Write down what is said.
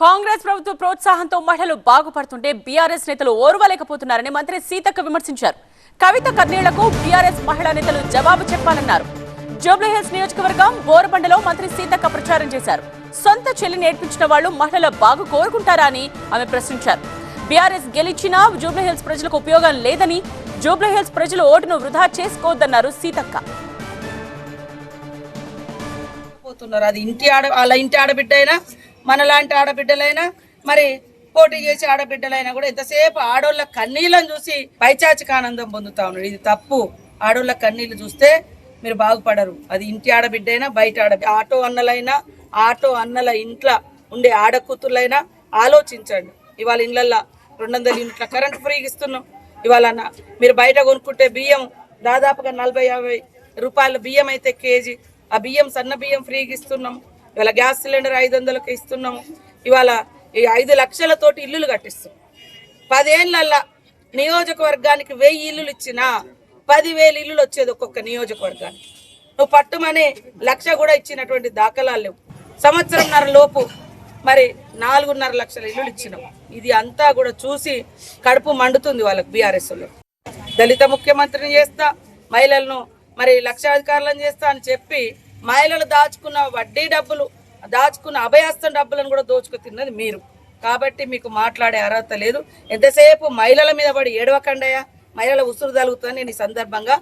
కాంగ్రెస్ ప్రభుత్వ ప్రోత్సాహంతో మహిళలు బాగుపడుతుంటే బీఆర్ఎస్ నేతలు ఓర్వలేకపోతున్నారని మంత్రి సీతక్క విమర్శించారు. కవిత కన్నీళ్ళకు బీఆర్ఎస్ మహిళా నేతలు జవాబు చెప్పాలన్నారు. జూబ్లీహిల్స్ నియోజకవర్గం బోరబండలో మంత్రి సీతక్క ప్రచారం చేశారు. సొంత చెల్లిని నేర్పించిన వాళ్ళు మహిళల బాగు కోరుకుంటారా అని ఆమె ప్రశ్నించారు. బీఆర్ఎస్ గెలిచినా జూబ్లీహిల్స్ ప్రజలకు ఉపయోగం లేదని జూబ్లీహిల్స్ ప్రజలు ఓటును వృధా చేసుకోవద్దన్నారు సీతక్క. పోతున్నారు. అది ఇంటి ఆడ వాళ్ళ ఇంటి ఆడబిడ్డ అయినా మనలాంటి ఆడబిడ్డలైనా మరి పోటీ చేసే ఆడబిడ్డలైనా కూడా ఎంతసేపు ఆడోళ్ళ కన్నీళ్ళని చూసి పైచాచిక ఆనందం పొందుతా ఉన్నాడు ఇది తప్పు. ఆడోళ్ళ కన్నీళ్ళు చూస్తే మీరు బాగుపడరు. అది ఇంటి ఆడబిడ్డైనా బయట ఆడ ఆటో అన్నలైనా ఆటో అన్నల ఇంట్లో ఉండే ఆడకూతుర్లైనా ఆలోచించండి. ఇవాళ ఇళ్ళల్లో రెండు వందల యూనిట్ల కరెంట్ ఫ్రీగా ఇస్తున్నాం. ఇవాళ మీరు బయట కొనుక్కుంటే బియ్యం దాదాపుగా నలభై యాభై రూపాయల బియ్యం అయితే కేజీ. ఆ బియ్యం సన్న బియ్యం ఫ్రీగా ఇస్తున్నాం. ఇవాళ గ్యాస్ సిలిండర్ ఐదు వందలకి ఇస్తున్నాము. ఇవాళ ఈ ఐదు లక్షలతోటి ఇల్లులు కట్టిస్తున్నాం. పదేళ్ళల్లా నియోజకవర్గానికి వెయ్యి ఇల్లులు ఇచ్చినా పదివేలు ఇల్లులు వచ్చేది ఒక్కొక్క నియోజకవర్గానికి. నువ్వు పట్టుమని లక్ష కూడా ఇచ్చినటువంటి దాఖలాలు లేవు. సంవత్సరంన్నర లోపు మరి నాలుగున్నర లక్షల ఇల్లులు ఇచ్చినాం. ఇది అంతా కూడా చూసి కడుపు మండుతుంది వాళ్ళకి బీఆర్ఎస్లో. దళిత ముఖ్యమంత్రిని చేస్తా మహిళలను మరి లక్షాధికారులను చేస్తా అని చెప్పి మహిళలు దాచుకున్న వడ్డీ డబ్బులు దాచుకున్న అభయాస్తం డబ్బులను కూడా దోచుకు తిన్నది మీరు. కాబట్టి మీకు మాట్లాడే అర్హత లేదు. ఎంతసేపు మహిళల మీద పడి ఏడవకండయా మహిళల ఉసురు తలుగుతుందని నేను ఈ సందర్భంగా